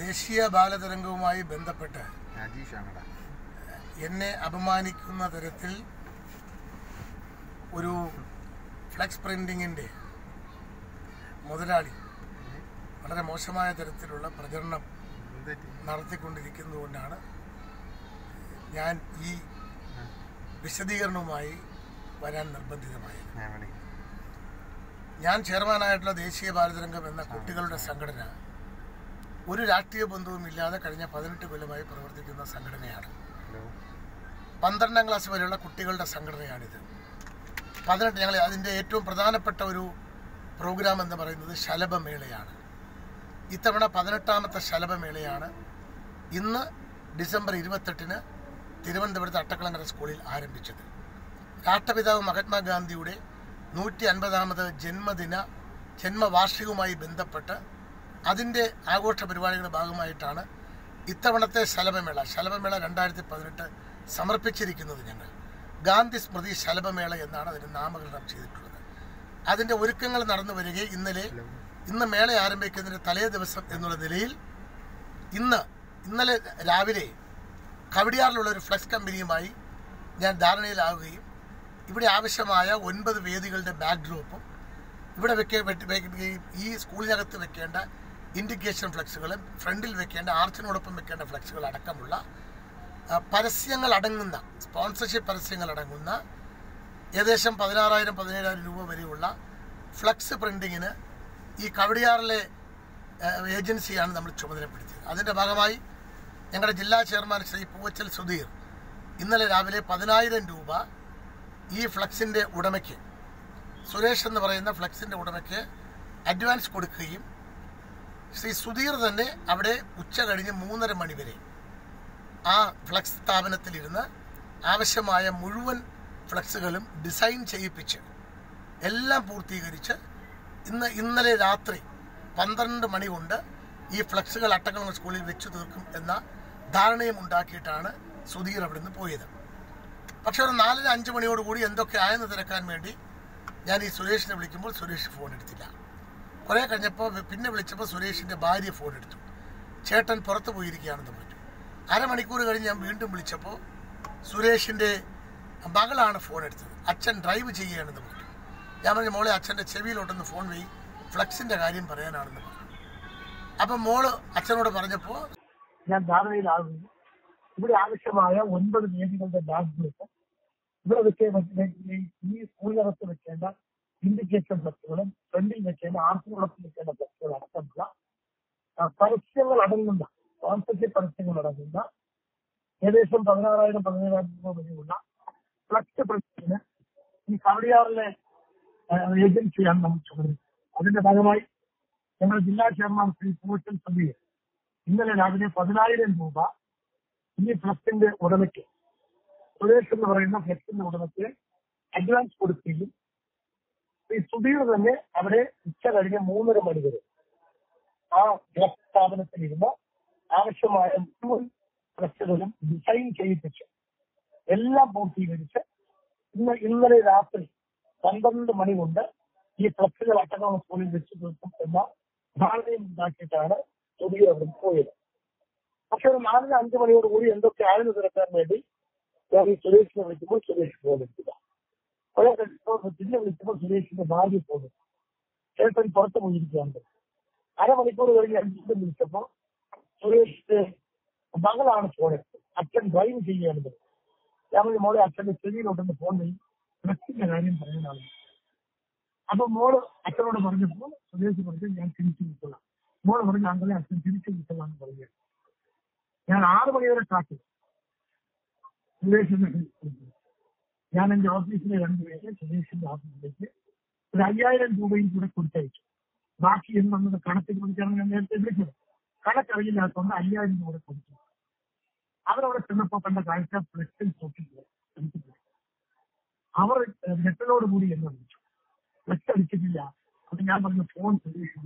ദേശീയ ബാലതരംഗവുമായി ബന്ധപ്പെട്ട് എന്നെ അപമാനിക്കുന്ന തരത്തിൽ ഒരു ഫ്ലെക്സ് പ്രിന്റിങ്ങിന്റെ മുതലാളി വളരെ മോശമായ തരത്തിലുള്ള പ്രചരണം നടത്തിക്കൊണ്ടിരിക്കുന്നതുകൊണ്ടാണ് ഞാൻ ഈ വിശദീകരണവുമായി വരാൻ നിർബന്ധിതമായത്. ഞാൻ ചെയർമാനായിട്ടുള്ള ദേശീയ ബാലതരംഗം എന്ന കുട്ടികളുടെ സംഘടന ഒരു രാഷ്ട്രീയ ബന്ധവും ഇല്ലാതെ കഴിഞ്ഞ പതിനെട്ട് കൊല്ലമായി പ്രവർത്തിക്കുന്ന സംഘടനയാണ്. പന്ത്രണ്ടാം ക്ലാസ് വരെയുള്ള കുട്ടികളുടെ സംഘടനയാണിത്. പതിനെട്ട് ഞങ്ങൾ അതിന്റെ ഏറ്റവും പ്രധാനപ്പെട്ട ഒരു പ്രോഗ്രാം എന്ന് പറയുന്നത് ശലഭമേളയാണ്. ഇത്തവണ പതിനെട്ടാമത്തെ ശലഭമേളയാണ്. ഇന്ന് ഡിസംബർ ഇരുപത്തെട്ടിന് തിരുവനന്തപുരത്ത് അട്ടക്കുളങ്ങര സ്കൂളിൽ ആരംഭിച്ചത്. രാഷ്ട്രപിതാവ് മഹാത്മാഗാന്ധിയുടെ നൂറ്റി അൻപതാമത് ജന്മദിന ജന്മവാർഷികവുമായി ബന്ധപ്പെട്ട് അതിന്റെ ആഘോഷ പരിപാടികളുടെ ഭാഗമായിട്ടാണ് ഇത്തവണത്തെ ശലഭമേള ശലഭമേള രണ്ടായിരത്തി പതിനെട്ട് സമർപ്പിച്ചിരിക്കുന്നത് ഞങ്ങൾ. ഗാന്ധി സ്മൃതി ശലഭമേള എന്നാണ് അതിന് നാമകരണം ചെയ്തിട്ടുള്ളത്. അതിന്റെ ഒരുക്കങ്ങൾ നടന്നു വരികയും ഇന്നലെ ഇന്ന് മേള ആരംഭിക്കുന്നതിന് തലേ ദിവസം എന്നുള്ള നിലയിൽ ഇന്ന് ഇന്നലെ രാവിലെ കവടിയാറിലുള്ള ഒരു ഫ്ലക്സ് കമ്പനിയുമായി ഞാൻ ധാരണയിലാവുകയും ഇവിടെ ആവശ്യമായ ഒൻപത് വേദികളുടെ ബാക്ക് ഡ്രോപ്പും ഇവിടെ വെക്ക വെട്ടി- വെ- ഈ സ്കൂളിനകത്ത് വെക്കേണ്ട ഇൻഡിക്കേഷൻ ഫ്ലക്സുകളും ഫ്രണ്ടിൽ വെക്കേണ്ട ആർച്ചിനോടൊപ്പം വെക്കേണ്ട ഫ്ലക്സുകൾ അടക്കമുള്ള പരസ്യങ്ങൾ അടങ്ങുന്ന സ്പോൺസർഷിപ്പ് പരസ്യങ്ങൾ അടങ്ങുന്ന ഏകദേശം പതിനാറായിരം പതിനേഴായിരം രൂപ വരെയുള്ള ഫ്ലക്സ് പ്രിന്റിങ്ങിന് ഈ കവടിയാറിലെ ഏജൻസിയാണ് നമ്മൾ ചുമതലപ്പെടുത്തിയത്. അതിന്റെ ഭാഗമായി ഞങ്ങളുടെ ജില്ലാ ചെയർമാൻ ശ്രീ പൂവച്ചൽ സുധീർ ഇന്നലെ രാവിലെ പതിനായിരം രൂപ ഈ ഫ്ലക്സിന്റെ ഉടമയ്ക്ക് സുരേഷ് എന്ന് പറയുന്ന ഫ്ലക്സിന്റെ ഉടമയ്ക്ക് അഡ്വാൻസ് കൊടുക്കുകയും ശ്രീ സുധീർ തന്നെ അവിടെ ഉച്ച കഴിഞ്ഞ് മൂന്നര മണി വരെ ആ ഫ്ലക്സ് സ്ഥാപനത്തിലിരുന്ന് ആവശ്യമായ മുഴുവൻ ഫ്ലക്സുകളും ഡിസൈൻ ചെയ്യിപ്പിച്ച് എല്ലാം പൂർത്തീകരിച്ച് ഇന്ന് ഇന്നലെ രാത്രി പന്ത്രണ്ട് മണി കൊണ്ട് ഈ ഫ്ലക്സുകൾ അട്ടക്കുളം സ്കൂളിൽ വെച്ചു തീർക്കും എന്ന ധാരണയും ഉണ്ടാക്കിയിട്ടാണ് സുധീർ അവിടെ നിന്ന് പോയത്. പക്ഷെ ഒരു നാലര അഞ്ച് മണിയോടുകൂടി എന്തൊക്കെ ആയെന്ന് തിരക്കാൻ വേണ്ടി ഞാൻ ഈ സുരേഷിനെ വിളിക്കുമ്പോൾ സുരേഷ് ഫോൺ എടുത്തില്ല. കുറേ കഴിഞ്ഞപ്പോൾ പിന്നെ വിളിച്ചപ്പോൾ സുരേഷിന്റെ ഭാര്യ ഫോൺ എടുത്തു ചേട്ടൻ പുറത്തു പോയിരിക്കുകയാണെന്ന് പറഞ്ഞു അരമണിക്കൂർ കഴിഞ്ഞ് ഞാൻ വീണ്ടും വിളിച്ചപ്പോൾ സുരേഷിന്റെ മകളാണ് ഫോൺ എടുത്തത് അച്ഛൻ ഡ്രൈവ് ചെയ്യുകയാണെന്ന് പറഞ്ഞു ഞാൻ പറഞ്ഞു മോളെ അച്ഛന്റെ ചെവിയിലോട്ടൊന്ന് ഫോൺ വെയി ഫ്ലക്സിന്റെ കാര്യം പറയാനാണെന്ന് പറഞ്ഞു അപ്പം മോൾ അച്ഛനോട് പറഞ്ഞപ്പോൾ ഞാൻ ധാരണയിലാകുന്നു ഇവിടെ ആവശ്യമായ ഒൻപത് വേദികളുടെ ബാഗ് ഗ്രൂപ്പ് ഇവിടെ വെക്കേണ്ട ഈ സ്കൂളിനകത്ത് വെക്കേണ്ട ഇൻഡിക്കേഷൻ ഫ്ലക്സുകളും ഫ്രണ്ടിൽ വെക്കേണ്ട ആർച്ചുകളത്തിൽ വെക്കേണ്ട ടെസ്റ്റുകൾ അടക്കമുള്ള പരസ്യങ്ങൾ അടങ്ങുന്ന സ്പോൺസർഷിപ്പ് പരസ്യങ്ങൾ അടങ്ങുന്ന ഏകദേശം പതിനാറായിരം പതിനേഴായിരം രൂപ വരെയുള്ള ഫ്ലക്സ് പ്രിന്റിന് ഈ കവടിയാറിലെ ഏജൻസിയാണ് നമ്മൾ ചുമതല. അതിന്റെ ഭാഗമായി ഞങ്ങൾ ജില്ലാ ചെയർമാൻ ശ്രീ പൂച്ചൻ സബീർ ഇന്നലെ രാവിലെ പതിനായിരം രൂപ ഈ ഫ്ലക്സിന്റെ ഉടമയ്ക്ക് സുരേഷ് എന്ന് പറയുന്ന ഫ്ലക്സിന്റെ ഉടമയ്ക്ക് അഡ്വാൻസ് കൊടുക്കുകയും ഈ സുധീർ തന്നെ അവിടെ ഉച്ച കഴിഞ്ഞ് മൂന്നര മണി വരെ ആ സ്ഥാപനത്തിൽ സ്ഥാപനത്തിലിരുന്ന് ആവശ്യമായ ഫ്ലക്സുകളും ഡിസൈൻ ചെയ്യിപ്പിച്ച് എല്ലാം പൂർത്തീകരിച്ച് ഇന്ന് ഇന്നലെ രാത്രി പന്ത്രണ്ട് മണി കൊണ്ട് ഈ ഫ്ലക്സുകൾ അട്ടകമ സ്കൂളിൽ വെച്ച് തീർക്കും എന്ന ധാരണയും ഉണ്ടാക്കിയിട്ടാണ് സുധീർ അവിടെ പോയത്. പക്ഷെ ഒരു നാലര അഞ്ച് മണിയോട് കൂടി എന്തൊക്കെ ആയിരുന്നു തിരക്കാൻ വേണ്ടി? ഞാൻ ഈ സുരേഷിനെ വിളിക്കുമ്പോൾ സുരേഷ് ഫോൺ കഴിഞ്ഞപ്പോൾ പിന്നെ വിളിച്ചപ്പോൾ സുരേഷിന്റെ ഭാര്യ പോകും. ചേട്ടൻ പുറത്ത് പോയിരിക്കുകയാണ്. അരമണിക്കൂർ കഴിഞ്ഞ് അഞ്ചിന്റെ വീണ്ടും വിളിച്ചപ്പോൾ സുരേഷിന്റെ മകളാണ് ഫോണിൽ അച്ഛൻ ഡ്രൈവ് ചെയ്യുകയാണ്. ഞാൻ മോളെ അച്ഛന്റെ ചെവിയിലോട്ടൊന്ന് ഫോൺ ചെയ്യും. ഡ്രസ്സിന്റെ കാര്യം പറയാനാണ്. അപ്പൊ മോൾ അച്ഛനോട് പറഞ്ഞപ്പോൾ സുരേഷ് പറഞ്ഞു ഞാൻ തിരിച്ചു വിട്ടോളാം. മോൾ പറഞ്ഞു അങ്ങനെ അച്ഛൻ തിരിച്ചു വിട്ടോളാം എന്ന് പറഞ്ഞു. ഞാൻ ആറ് മണി വരെ കാത്തു. സുരേഷിനെ വിളിച്ചു. ഞാൻ എന്റെ ഓഫീസിലെ രണ്ടുപേരെ സുരേഷിന്റെ ഓഫീസിലേക്ക് ഒരു അയ്യായിരം രൂപയും കൂടെ കൊടുത്തയച്ചു. ബാക്കി എന്ന് വന്നത് കണക്കിൽ കുറിച്ചാണ് ഞാൻ നേരത്തെ വിളിച്ചത്. കണക്കറിയില്ലാത്തതുകൊണ്ട് അയ്യായിരം രൂപ കൂടെ കൊടുത്തു. അവരവിടെ ചെന്നപ്പോ കണ്ട കാഴ്ച ഫ്ലക്സിൽ എടുത്തിട്ടില്ല അവർ നെറ്റലോട് കൂടി എന്നെ വിളിച്ചു. ഫ്ലക്സ് അടിച്ചിട്ടില്ല. അപ്പൊ ഞാൻ പറഞ്ഞു ഫോൺ സുരേഷ്.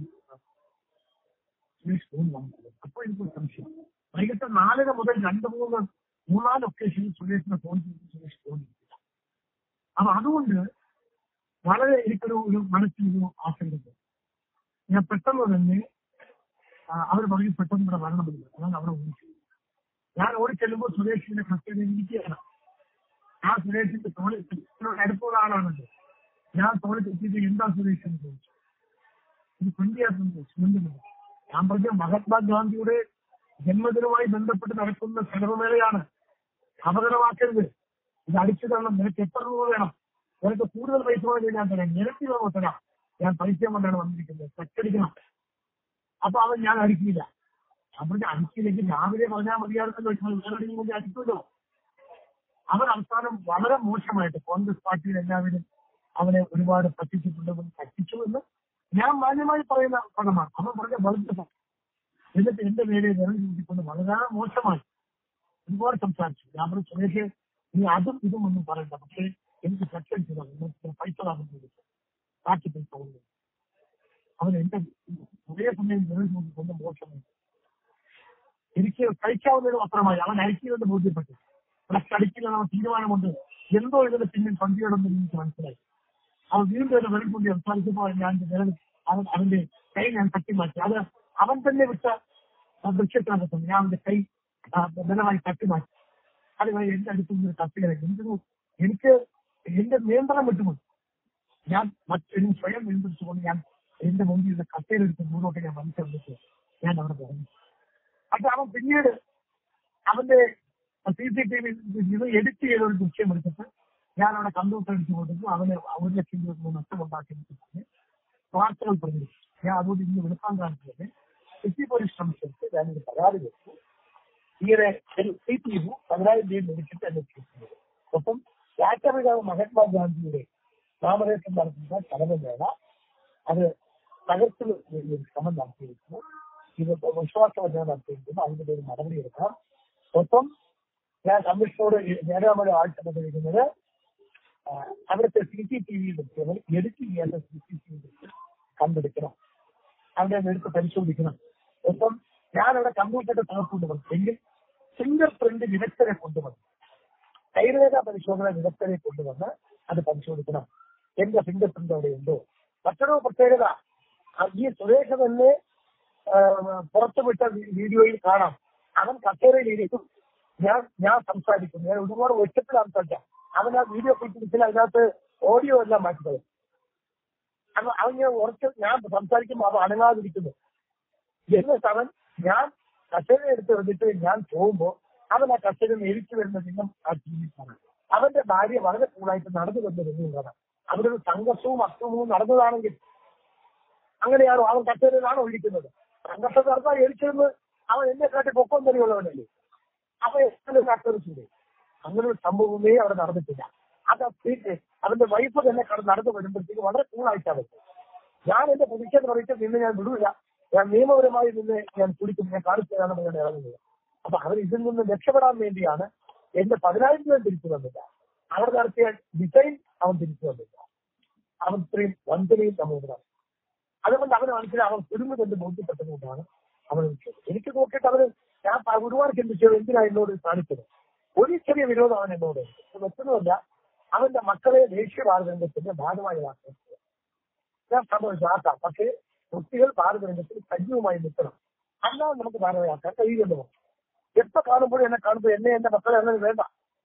സുരേഷ് ഫോൺ വാങ്ങിച്ചത് അപ്പൊ എനിക്ക് സംശയം. വൈകിട്ട് നാലര മുതൽ രണ്ട് മൂന്ന് മൂന്നാൽ ഒക്കേഷനിൽ സുരേഷിനെ ഫോൺ ചെയ്ത് സുരേഷ് ഫോൺ ചെയ്തില്ല അപ്പൊ അതുകൊണ്ട് വളരെ എനിക്കൊരു ഒരു മനസ്സിലൊരു ആശങ്ക ഞാൻ പെട്ടെന്ന് തന്നെ അവർ പറഞ്ഞു പെട്ടെന്ന് ഇവിടെ വരണമെന്നില്ല അതാണ് അവിടെ ഓടിച്ചു. ഞാൻ ഓടിച്ചെല്ലുമ്പോൾ സുരേഷിന്റെ കസ്റ്റഡി ഇരിക്കുകയാണ്. ആ സുരേഷിന്റെ തോളിൽ അടുപ്പുള്ള ആളാണല്ലോ. ഞാൻ തോളിൽ തെറ്റിയിട്ട് എന്താ സുരേഷ് എന്ന് ചോദിച്ചു. ഇത് കൊണ്ടിയായിരുന്നു ചോദിച്ചു. മുണ്ടില്ല ഞാൻ പറഞ്ഞ മഹാത്മാഗാന്ധിയുടെ ജന്മദിനവുമായി ബന്ധപ്പെട്ട് നടക്കുന്ന സെലവുമേളയാണ് അപകടമാക്കരുത്. ഇത് അടിച്ചു തരണം. നിനക്ക് എത്ര രൂപ വേണം? നിനക്ക് കൂടുതൽ പൈസ വേണമെങ്കിൽ ഞാൻ തരാം. നിരത്തി രൂപ തരാം. ഞാൻ പൈസ കൊണ്ടാണ് വന്നിരിക്കുന്നത്. തെറ്റടിക്കണം അപ്പൊ അവൻ ഞാൻ അടിക്കില്ല. അവരുടെ അടിക്കില്ലെങ്കിൽ രാവിലെ പറഞ്ഞാൽ മതിയായിരുന്നല്ലോ. വേറെ കൂടി അടിക്കുമല്ലോ. അവൻ അവസാനം വളരെ മോശമായിട്ട് കോൺഗ്രസ് പാർട്ടിയിൽ എല്ലാവരും അവനെ ഒരുപാട് പറ്റിച്ചിട്ടുണ്ടെന്ന് പറ്റിച്ചു എന്ന് ഞാൻ മാന്യമായി പറയുന്ന പദമാണ്. അവൻ പറഞ്ഞ വളരെ എന്നിട്ട് എന്റെ പേരെ വിരൽ ചൂണ്ടിക്കൊണ്ട് വളരെ മോശമായി ഒരുപാട് സംസാരിച്ചു. ഞാൻ പറഞ്ഞു സുരേഷ് നീ അതും ഇതും ഒന്നും പറയണ്ട പക്ഷേ എനിക്ക് കച്ചടിച്ചു തന്നെ പൈസ താമസം ചോദിച്ചു ബാക്കി പൈസ കൊണ്ട് അവൻ എന്റെ ഒരേ സമയം വിരൽ ചൂണ്ടിക്കൊണ്ട് മോശമായി എനിക്ക് കഴിക്കാവുന്നതിന് മാത്രമായി അവൻ അയക്കില്ലെന്ന് ബോധ്യപ്പെട്ടു പ്ലസ് അടിക്കില്ലെന്ന് അവൻ തീരുമാനമുണ്ട് എന്തോ ഇതിന് പിന്നിൽ പന്തിയോടെന്ന് എനിക്ക് മനസ്സിലായി അവൻ വീണ്ടും എന്നെ വെളിക്കൊണ്ട് സംസാരിച്ചപ്പോൾ ഞാൻ എന്റെ വിരൽ അവൻ അവന്റെ കൈ ഞാൻ തട്ടി മാറ്റി അത് അവൻ തന്നെ വിട്ട ദൃശ്യത്തിനകത്തുണ്ട് ഞാൻ അവന്റെ കൈ ആ, ബലമായി തട്ടി മാറ്റി കഴിഞ്ഞ് എന്റെ അടുത്ത് നിന്ന് തട്ടുകയാണ് എനിക്ക് എനിക്ക് എന്റെ നിയന്ത്രണം വിട്ടുപോയി. ഞാൻ മറ്റൊരു സ്വയം നിയന്ത്രിച്ചുകൊണ്ട് ഞാൻ എന്റെ മുമ്പിൽ നിന്ന് കട്ടയിലെടുത്ത് മുന്നോട്ട് ഞാൻ മനസ്സിലെടുത്ത് ഞാൻ അവിടെ പറഞ്ഞു അത് അവൻ പിന്നീട് അവന്റെ സി സി ടി വി ഇത് എഡിറ്റ് ചെയ്ത ഒരു ദൃശ്യം എടുത്തിട്ട് ഞാൻ അവിടെ കമ്പ്യൂട്ടർ എടുത്തു കൊടുത്തു അവന് ഒരു ലക്ഷം രൂപ നഷ്ടമുണ്ടാക്കി വാർത്തകൾ പറഞ്ഞു ഞാൻ അതുകൊണ്ട് ഇന്ന് വിളിക്കാൻ കാണിച്ചത് സിറ്റി പോലീസ് ശ്രമിച്ചെടുത്ത് ഞാനൊരു പരാതി കൊടുത്തു. ഈയിടെ ഒരു സി പി യു പതിനായിരം രൂപ മേടിച്ചിട്ട് എന്നെ ചെയ്തത് ഒപ്പം രാഷ്ട്രപിതാവ് മഹാത്മാഗാന്ധിയുടെ നാമധേയം നടത്തുന്ന ചടങ്ങുവേള അത് തകർത്ത് ഒരു ശ്രമം നടത്തിയിരിക്കുന്നു ഇത് വിശ്വാസവഞ്ചന നടത്തിയിരിക്കുന്നു അതിന്റെ പേര് നടപടിയെടുക്കാം ഒപ്പം ഞാൻ കമ്മീഷനോട് നേരാമഴ ആവശ്യപ്പെട്ടിരിക്കുന്നത് ആ, അവിടുത്തെ സി സി ടി വി ദൃശ്യങ്ങൾ എഡിറ്റ് ചെയ്യാത്ത സി സി ടി വി ദൃശ്യം കണ്ടെടുക്കണം അവിടെ എടുത്ത് പരിശോധിക്കണം ഒപ്പം ഞാൻ അവിടെ കമ്പ്യൂട്ടറിന്റെ തകർത്തുകൊണ്ടുവന്നു എങ്കിൽ ഫിംഗർ പ്രിന്റ് വിദഗ്ധരെ കൊണ്ടുവന്നു കൈരേഖ പരിശോധന വിദഗ്ധരെ കൊണ്ടുവന്ന് അത് പരിശോധിക്കണം. എന്റെ ഫിംഗർ പ്രിന്റ് അവിടെ ഉണ്ടോ? മറ്റൊരു പ്രത്യേകത ഈ സുരേഷ് തന്നെ പുറത്തുവിട്ട വീഡിയോയിൽ കാണാം. അവൻ കസേരയിലിരിക്കും ഞാൻ ഞാൻ സംസാരിക്കും. ഞാൻ ഒരുപാട് ഒറ്റത്തിൽ സംസാരിക്കാം അവൻ ആ വീഡിയോ ക്ലിപ്പിൽ അതിനകത്ത് ഓഡിയോ എല്ലാം അപ്പൊ അവൻ ഞാൻ ഉറച്ച് ഞാൻ സംസാരിക്കുമ്പോൾ അവൻ അനങ്ങാതിരിക്കുന്നു. എന്നിട്ട് അവൻ ഞാൻ കസേര എടുത്ത് വന്നിട്ട് ഞാൻ പോകുമ്പോ അവൻ ആ കസേര എരിച്ചു വരുന്ന നിന്നും ആ ജീവിച്ചാണ് അവന്റെ ഭാര്യ വളരെ കൂളായിട്ട് നടന്നു വന്നിരുന്നതാണ് അവിടെ ഒരു സംഘർഷവും അക്രമവും നടന്നതാണെങ്കിൽ അങ്ങനെയാണോ? അവൻ കസേരയിലാണോ ഒഴിക്കുന്നത് സംഘർഷം നടന്നാൽ എരിച്ചെന്ന് അവൻ എന്നെ കാട്ടി പൊക്കം തന്നെയുള്ളവനല്ലേ അപ്പൊ എങ്ങനെ ആക്രമിച്ചില്ലേ അങ്ങനെ ഒരു സംഭവമേ അവിടെ നടന്നിട്ടില്ല. അത് സ്ത്രീക്ക് അവന്റെ വൈഫ് തന്നെ നടന്നു വരുമ്പോഴത്തേക്ക് വളരെ കൂളായിട്ടാണ്. ഞാൻ എന്റെ പൊതിച്ചെന്ന് പറഞ്ഞിട്ട് നിന്ന് ഞാൻ വിടൂല. ഞാൻ നിയമപരമായി നിന്ന് ഞാൻ കുടിക്കും ഞാൻ കാണിച്ചു തരാമെന്ന് ഞാൻ ഇറങ്ങുന്നത്. അപ്പൊ അവർ ഇതിൽ നിന്ന് രക്ഷപ്പെടാൻ വേണ്ടിയാണ് എന്റെ പതിനായിരം രൂപ തിരിച്ചു തന്നില്ല അവർ നടത്തിയ ഡിസൈൻ അവൻ തിരിച്ചു തന്നില്ല അവൻ ഇത്രയും വഞ്ചനയും സമുദ്രമാണ് അതുകൊണ്ട് അവന് മനസ്സിലായി അവൻ കുടുംബത്തിന്റെ ബോധ്യപ്പെട്ടതുകൊണ്ടാണ് അവൻ എനിക്ക് നോക്കിയിട്ട് അവന് ഞാൻ ഒരുപാട് ചിന്തിച്ചത് എന്തിനാ എന്നോട് കാണിച്ചത്? ഒരു ചെറിയ വിരോധം അവൻ എന്നോട് മറ്റൊന്നുമല്ല അവന്റെ മക്കളെ ദേശീയ ഭാരതരംഗത്തിന്റെ ഭാഗമായി ആക്കുന്നത് ഞാൻ സംഭവിച്ചാക്കാം പക്ഷേ കുട്ടികൾ ഭാരതരംഗത്തിൽ സജീവമായി നിൽക്കണം. അല്ലാതെ നമുക്ക് ഭാരതമാക്കാൻ കഴിയുമല്ലോ എപ്പോ കാണുമ്പോഴും എന്നെ കാണുമ്പോൾ എന്നെ എന്റെ മക്കളെ അങ്ങനെ വേണ്ട.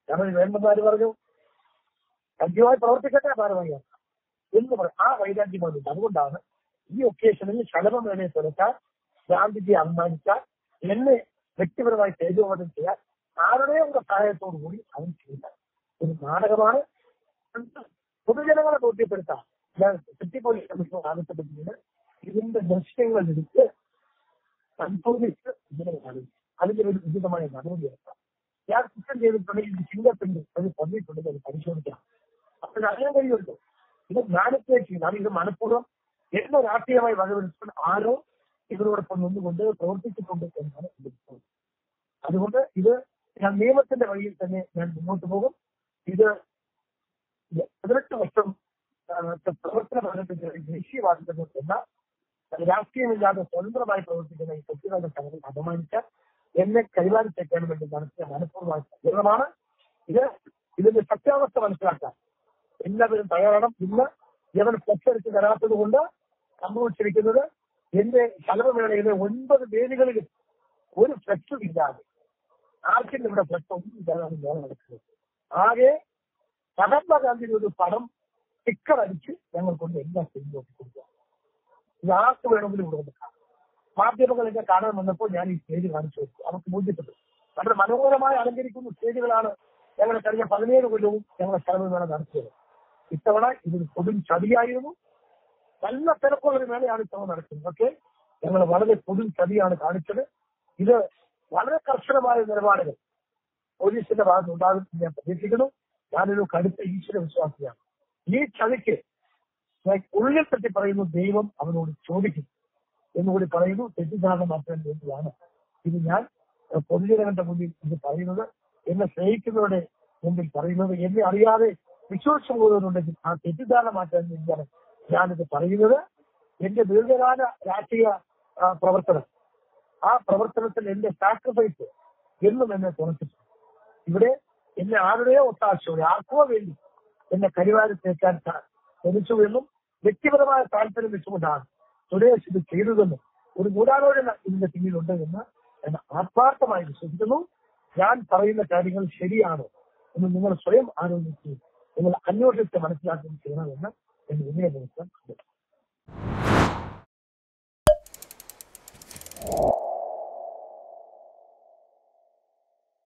കാരണം വേണ്ടെന്ന് ആര് പറഞ്ഞു? സജീവമായി പ്രവർത്തിക്കട്ടെ ഭാരതമാക്കാം എന്ന് പറയും ആ വൈരാഗ്യം വന്നിട്ട് അതുകൊണ്ടാണ് ഈ ഒക്കേഷനിൽ ശലഭം വേണേ തുറക്കാൻ ഗാന്ധിജിയെ അഭിമാനിക്കാൻ എന്നെ വ്യക്തിപരമായി തേജോവധം ചെയ്യാൻ ആരുടെയും സഹായത്തോടു കൂടി അവൻ ചെയ്യില്ല ഒരു നാടകമാണ്. പൊതുജനങ്ങളെ ബോധ്യപ്പെടുത്താൻ ഞാൻ സിറ്റി പോലീസ് കമ്മീഷൻ ആവശ്യപ്പെട്ടിട്ടുണ്ട്. ഇതിന്റെ ദൃശ്യങ്ങൾ എടുത്ത് പരിശോധിച്ച് ഇതിനെ കാണിക്കും ഒരു ഉചിതമായ നടപടി എടുക്കാം. ഞാൻ കുറ്റം ചെയ്തിട്ടുണ്ടെങ്കിൽ ഇത് പ്രിന്റ് അത് തന്നിട്ടുണ്ടെങ്കിൽ അത് പരിശോധിക്കാം. അപ്പോൾ അറിയാൻ കഴിയുമല്ലോ. ഇത് ജ്ഞാനത്തെ ചെയ്യുന്നതാണ് ഇത് മനഃപൂർവം എന്ന രാഷ്ട്രീയമായി വകവെടുത്തുകൊണ്ട് ആരോ ഇവരോടൊപ്പം നിന്നുകൊണ്ട് പ്രവർത്തിച്ചിട്ടുണ്ട് എന്നാണ് എന്റെ അതുകൊണ്ട് ഇത് ഞാൻ നിയമത്തിന്റെ വഴിയിൽ തന്നെ ഞാൻ മുന്നോട്ട് പോകും. ഇത് പതിനെട്ട് വർഷം പ്രവർത്തന പഠനത്തിന്റെ ദേശീയവാദികൾ എന്ന രാഷ്ട്രീയമില്ലാതെ സ്വതന്ത്രമായി പ്രവർത്തിക്കുന്ന ഈ കുട്ടികളുടെ സംഘടന അപമാനിച്ച എന്നെ കൈവാരിച്ചേക്കാൻ വേണ്ടി നടത്തിയ മനഃപൂർവമായ സജ്ജീകരണമാണ് ഇത് ഇതിന്റെ സത്യാവസ്ഥ മനസ്സിലാക്കാൻ എല്ലാവരും തയ്യാറാണ് ഇന്ന് ഇവൻ എടുത്ത് തരാത്തത് കൊണ്ട് സംഭവിച്ചിരിക്കുന്നത് എന്റെ ശലഭമേളയിലെ ഒൻപത് വേദികളിലും ഒരു ഫ്ലക്സും ഇല്ലാതെ ആർക്കും ഇവിടെ ഫ്ലക്സ് ഒന്നും ഇല്ലാതാണ് മേള നടക്കുന്നത്. ആകെ മഹാത്മാഗാന്ധിയുടെ ഒരു പടം സ്റ്റിക്കർ അടിച്ച് ഞങ്ങൾ കൊണ്ട് എല്ലാ നോക്കി കൊടുക്കുക ആർക്ക് വേണമെങ്കിലും കാണാം. മാധ്യമങ്ങളൊക്കെ കാണാൻ വന്നപ്പോൾ ഞാൻ ഈ സ്റ്റേജ് കാണിച്ചു കൊടുത്തു. അവർക്ക് ബോധ്യപ്പെട്ടു. വളരെ മനോഹരമായി അലങ്കരിക്കുന്ന സ്റ്റേജുകളാണ് ഞങ്ങളെ കഴിഞ്ഞ പതിനേഴ് കൊല്ലവും ഞങ്ങളുടെ സ്ഥലമേള നടത്തിയത്. ഇത്തവണ ഇതൊരു കൊടും ചതിയായിരുന്നു. നല്ല തിരക്കുള്ള ഒരു മേളയാണ് ഇത്തവണ നടക്കുന്നത്. പക്ഷേ ഞങ്ങൾ വളരെ കൊടും ചതിയാണ് കാണിച്ചത്. ഇത് വളരെ കർശനമായ നിലപാടുകൾ പോലീസിന്റെ ഭാഗത്ത് ഉണ്ടാകുമെന്ന് ഞാൻ പ്രതീക്ഷിക്കുന്നു. ഞാനൊരു കടുത്ത ഈശ്വര വിശ്വാസിയാണ്. ഈ ചതിക്ക് ഞാൻ ഉള്ളിൽ തട്ടി പറയുന്നു ദൈവം അവനോട് ചോദിക്കും. എന്നുകൂടി പറയുന്നു തെറ്റിദ്ധാരണ മാറ്റാൻ വേണ്ടിയാണ്. ഇത് ഞാൻ പൊതുജനങ്ങളുടെ മുന്നിൽ ഇത് പറയുന്നത് എന്നെ സ്നേഹിക്കുന്നവരുടെ മുമ്പിൽ പറയുന്നത് എന്നെ അറിയാതെ വിശ്വസിച്ചു പോകുന്നവരുണ്ടെങ്കിൽ ആ തെറ്റിദ്ധാരണ മാറ്റാൻ വേണ്ടിയാണ് ഞാനിത് പറയുന്നത്. എന്റെ ദീർഘകാല രാഷ്ട്രീയ പ്രവർത്തനം ആ പ്രവർത്തനത്തിൽ എന്റെ സാക്രിഫൈസ് എന്നും എന്നെ തുറച്ചിട്ടു ഇവിടെ എന്നെ ആരുടെയോ ഒത്താശയോടെ ആർക്കോ വേണ്ടി എന്നെ കരിവാരി തേക്കാൻ ശ്രമിച്ചു എന്നും വ്യക്തിപരമായ താല്പര്യം വെച്ചുകൊണ്ടാണ് സുരേഷ് ഇത് ചെയ്തതെന്നും ഒരു ഗൂഢാലോചന ഇതിന്റെ പിന്നിലുണ്ട് എന്ന് ഞാൻ ആത്മാർത്ഥമായി വിശ്വസിക്കുന്നു. ഞാൻ പറയുന്ന കാര്യങ്ങൾ ശരിയാണ് എന്ന് നിങ്ങൾ സ്വയം ആലോചിച്ച് നിങ്ങൾ അന്വേഷിച്ച് മനസ്സിലാക്കുകയും ചെയ്യണമെന്ന് എന്റെ വിനയ ദിവസം